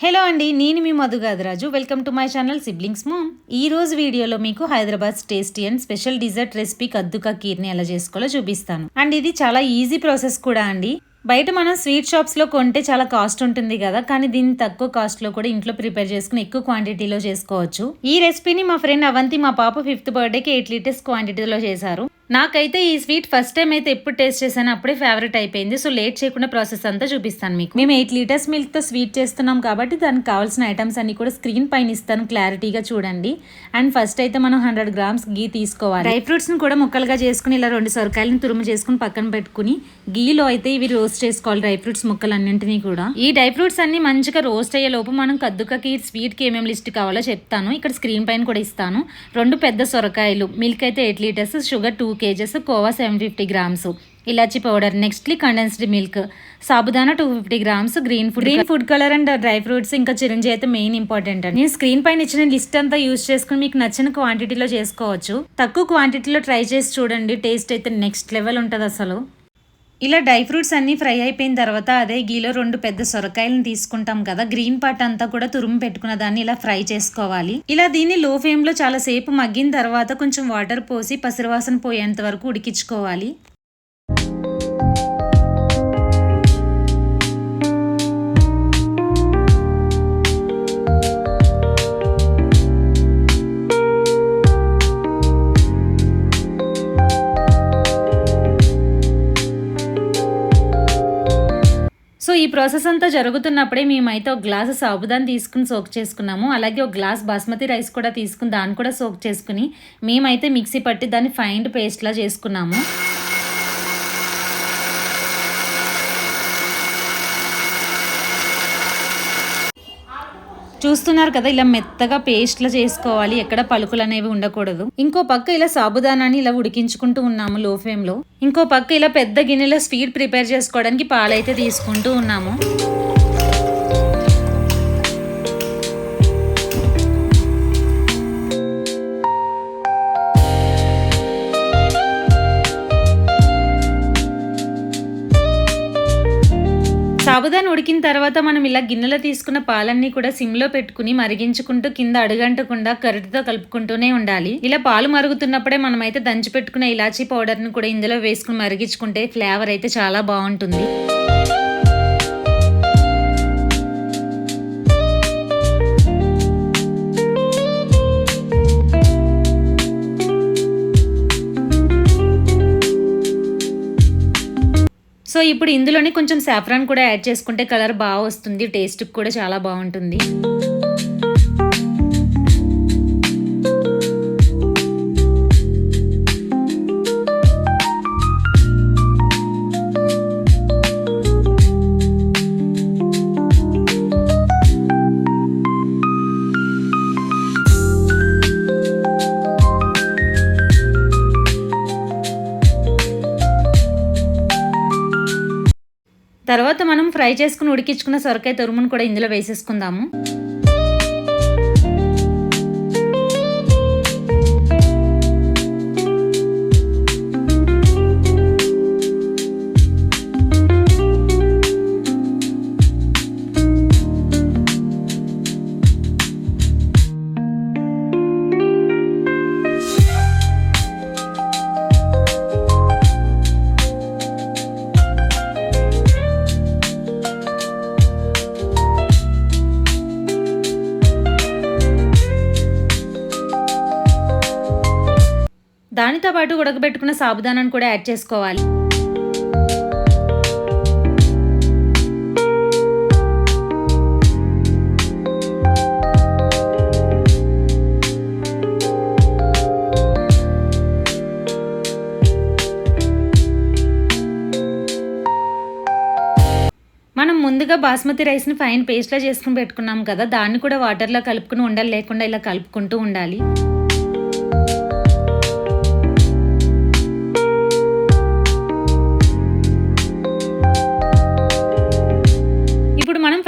Hello అండి నేను మీ మధుగాదరాజు welcome to my channel siblings mom ఈ రోజు వీడియోలో మీకు Hyderabad tasty and special dessert recipe కద్దుకా కీర్ని ఎలా చేసుకోవాలో చూపిస్తాను. అండ్ ఇది చాలా ఈజీ ప్రాసెస్ కూడా అండి. బయట మనం స్వీట్ షాప్స్లో కొంటే చాలా కాస్ట్ ఉంటుంది కదా కానీ దీన్ని తక్కువ కాస్ట్లో కూడా ఇంట్లో ప్రిపేర్ చేసుకుని ఎక్కువ క్వాంటిటీలో చేసుకోవచ్చు. ఈ రెసిపీని మా ఫ్రెండ్ అవంతి మా పాప ఫిఫ్త్ బర్త్డేకి ఎయిట్ లీటర్స్ క్వాంటిటీలో చేశారు. నాకైతే ఈ స్వీట్ ఫస్ట్ టైం అయితే ఎప్పుడు టేస్ట్ చేశాను అప్పుడే ఫేవరెట్ అయిపోయింది. సో లేట్ చేయకుండా ప్రాసెస్ అంతా చూపిస్తాను మీకు. మేము ఎయిట్ లీటర్స్ మిల్క్తో స్వీట్ చేస్తున్నాం కాబట్టి దానికి కావాల్సిన ఐటమ్స్ అన్ని కూడా స్క్రీన్ పైన ఇస్తాను క్లారిటీగా చూడండి. అండ్ ఫస్ట్ అయితే మనం హండ్రెడ్ గ్రామ్స్ గీ తీసుకోవాలి. డ్రై ఫ్రూట్స్ని కూడా ముక్కలుగా చేసుకుని ఇలా రెండు సొరకాయలను తురుము చేసుకుని పక్కన పెట్టుకుని గీలో అయితే ఇవి రోస్ట్ చేసుకోవాలి డ్రై ఫ్రూట్స్ ముక్కలన్నింటినీ కూడా. ఈ డ్రై ఫ్రూట్స్ అన్ని మంచిగా రోస్ట్ అయ్యే లోపు మనం కద్దుకకి స్వీట్కి ఏమేమి లిస్ట్ కావాలో చెప్తాను. ఇక్కడ స్క్రీన్ పైన కూడా ఇస్తాను. రెండు పెద్ద సొరకాయలు. మిల్క్ అయితే eight litres sugar two KGs khoa seven fifty grams elaichi powder nextly condensed milk sabudana two fifty grams green food green food colour and dry fruits ఇంకా చిరంజి అయితే మెయిన్ ఇంపార్టెంట్ అండి. నేను స్క్రీన్ పైన ఇచ్చిన లిస్ట్ అంతా యూస్ చేసుకుని మీకు నచ్చిన క్వాంటిటీలో చేసుకోవచ్చు. తక్కువ క్వాంటిటీలో ట్రై చేసి చూడండి టేస్ట్ అయితే నెక్స్ట్ లెవెల్ ఉంటుంది అసలు ఇలా డ్రై ఫ్రూట్స్ అన్నీ ఫ్రై అయిపోయిన తర్వాత అదే గీలో రెండు పెద్ద సొరకాయలను తీసుకుంటాం కదా. గ్రీన్ పార్ట్ అంతా కూడా తురుము పెట్టుకున్న దాన్ని ఇలా ఫ్రై చేసుకోవాలి. ఇలా దీన్ని లో ఫ్లేమ్లో చాలాసేపు చాలా సేపు మగ్గిన తర్వాత కొంచెం వాటర్ పోసి పసిరివాసన పోయేంత వరకు ఉడికించుకోవాలి. ప్రాసెస్ అంతా జరుగుతున్నప్పుడే మేమైతే ఒక గ్లాస్ సాబుదాన్ని తీసుకుని సోక్ చేసుకున్నాము. అలాగే ఒక గ్లాస్ బాస్మతి రైస్ కూడా తీసుకుని దాన్ని కూడా సోక్ చేసుకుని మేమైతే మిక్సీ పట్టి దాన్ని ఫైండ్ పేస్ట్లా చేసుకున్నాము. చూస్తున్నారు కదా ఇలా మెత్తగా పేస్ట్లా చేసుకోవాలి ఎక్కడ పలుకులు అనేవి ఉండకూడదు. ఇంకో పక్క ఇలా సాబుదానాన్ని ఇలా ఉడికించుకుంటూ ఉన్నాము లో ఫ్లేమ్లో ఇంకో పక్క ఇలా పెద్ద గిన్నెలో స్వీట్ ప్రిపేర్ చేసుకోవడానికి పాలైతే తీసుకుంటూ ఉన్నాము. సాబుదాన్ని ఉడికిన తర్వాత మనం ఇలా గిన్నెలో తీసుకున్న పాలన్నీ కూడా సిమ్లో పెట్టుకుని మరిగించుకుంటూ కింద అడుగంటకుండా కరిటితో కలుపుకుంటూనే ఉండాలి. ఇలా పాలు మరుగుతున్నప్పుడే మనమైతే దంచి పెట్టుకున్న ఇలాచీ పౌడర్ని కూడా ఇందులో వేసుకుని మరిగించుకుంటే ఫ్లేవర్ అయితే చాలా బాగుంటుంది. సో ఇప్పుడు ఇందులోనే కొంచెం సాఫ్రాన్ కూడా యాడ్ చేసుకుంటే కలర్ బాగా వస్తుంది టేస్ట్ కూడా చాలా బాగుంటుంది. ఫ్రై చేసుకుని ఉడికించుకున్న సొరకాయ తురుమును కూడా ఇందులో వేసేసుకుందాము. దానితో పాటు ఉడకబెట్టుకున్న సాబుదానాన్ని కూడా యాడ్ చేసుకోవాలి. మనం ముందుగా బాస్మతి రైస్ని ఫైన్ పేస్ట్లా చేసుకుని పెట్టుకున్నాం కదా దాన్ని కూడా వాటర్లో కలుపుకుని ఉండాలి లేకుండా ఇలా కలుపుకుంటూ ఉండాలి.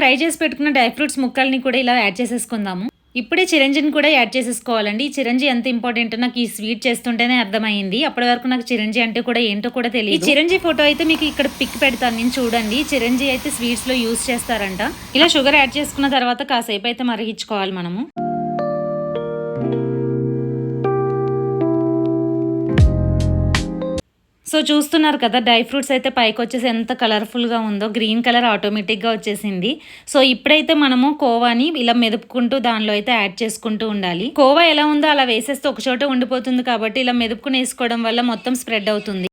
ఫ్రై చేసి పెట్టుకున్న డ్రై ఫ్రూట్స్ ముక్కల్ని కూడా ఇలా యాడ్ చేసేసుకుందాము. ఇప్పుడే చిరంజిని కూడా యాడ్ చేసేసుకోవాలండి. ఈ చిరంజి ఎంత ఇంపార్టెంట్ నాకు ఈ స్వీట్ చేస్తుంటేనే అర్థమైంది. అప్పటి వరకు నాకు చిరంజి అంటే కూడా ఏంటో కూడా తెలియదు ఈ చిరంజి ఫోటో అయితే మీకు ఇక్కడ పిక్ పెడతాను నేను చూడండి. చిరంజి అయితే స్వీట్స్లో యూస్ చేస్తారంట. ఇలా షుగర్ యాడ్ చేసుకున్న తర్వాత కాసేపు అయితే మరిగించుకోవాలి మనము. సో చూస్తున్నారు కదా డ్రై ఫ్రూట్స్ అయితే పైకి వచ్చేసి ఎంత కలర్ఫుల్గా ఉందో గ్రీన్ కలర్ ఆటోమేటిక్గా వచ్చేసింది. సో ఇప్పుడైతే మనము కోవాని ఇలా మెదుపుకుంటూ దానిలో అయితే యాడ్ చేసుకుంటూ ఉండాలి. కోవా ఎలా ఉందో అలా వేసేస్తే ఒక చోట ఉండిపోతుంది కాబట్టి ఇలా మెదుపుకుని వేసుకోవడం వల్ల మొత్తం స్ప్రెడ్ అవుతుంది.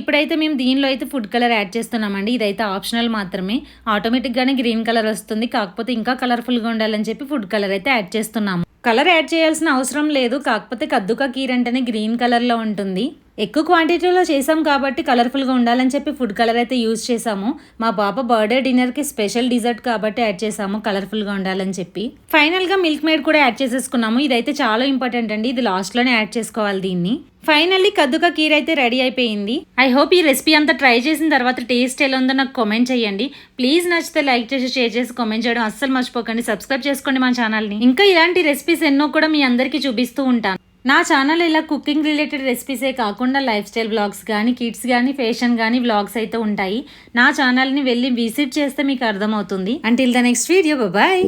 ఇప్పుడైతే మేము దీనిలో అయితే ఫుడ్ కలర్ యాడ్ చేస్తున్నామండి. ఇదైతే ఆప్షనల్ మాత్రమే. ఆటోమేటిక్గానే గ్రీన్ కలర్ వస్తుంది. కాకపోతే ఇంకా కలర్ఫుల్గా ఉండాలని చెప్పి ఫుడ్ కలర్ అయితే యాడ్ చేస్తున్నాము. కలర్ యాడ్ చేయాల్సిన అవసరం లేదు. కాకపోతే కద్దుకా కీర్ అంటేనే గ్రీన్ కలర్లో ఉంటుంది. ఎక్కువ క్వాంటిటీలో చేసాం కాబట్టి కలర్ఫుల్గా ఉండాలని చెప్పి ఫుడ్ కలర్ అయితే యూజ్ చేసాము మా పాప బర్త్డే డిన్నర్కి స్పెషల్ డిజర్ట్ కాబట్టి యాడ్ చేసాము కలర్ఫుల్గా ఉండాలని చెప్పి. ఫైనల్గా మిల్క్ మేడ్ కూడా యాడ్ చేసేసుకున్నాము. ఇదైతే చాలా ఇంపార్టెంట్ అండి. ఇది లాస్ట్లోనే యాడ్ చేసుకోవాలి దీన్ని. ఫైనల్లీ కద్దుక కీర్ అయితే రెడీ అయిపోయింది. ఐ హోప్ ఈ రెసిపీ అంతా ట్రై చేసిన తర్వాత టేస్ట్ ఎలా ఉందో నాకు కామెంట్ చేయండి. ప్లీజ్ నచ్చితే లైక్ చేసి షేర్ చేసి కామెంట్ చేయడం అస్సలు మర్చిపోకండి. సబ్స్క్రైబ్ చేసుకోండి మా ఛానల్ని ఇంకా ఇలాంటి రెసిపీస్ ఎన్నో కూడా మీ అందరికీ చూపిస్తూ ఉంటాను. నా ఛానల్ ఇలా కుకింగ్ రిలేటెడ్ రెసిపీసే కాకుండా లైఫ్ స్టైల్ బ్లాగ్స్ కానీ కిడ్స్ కానీ ఫ్యాషన్ కానీ బ్లాగ్స్ అయితే ఉంటాయి. నా ఛానల్ని వెళ్ళి విజిట్ చేస్తే మీకు అర్థమవుతుంది. Until the next video bye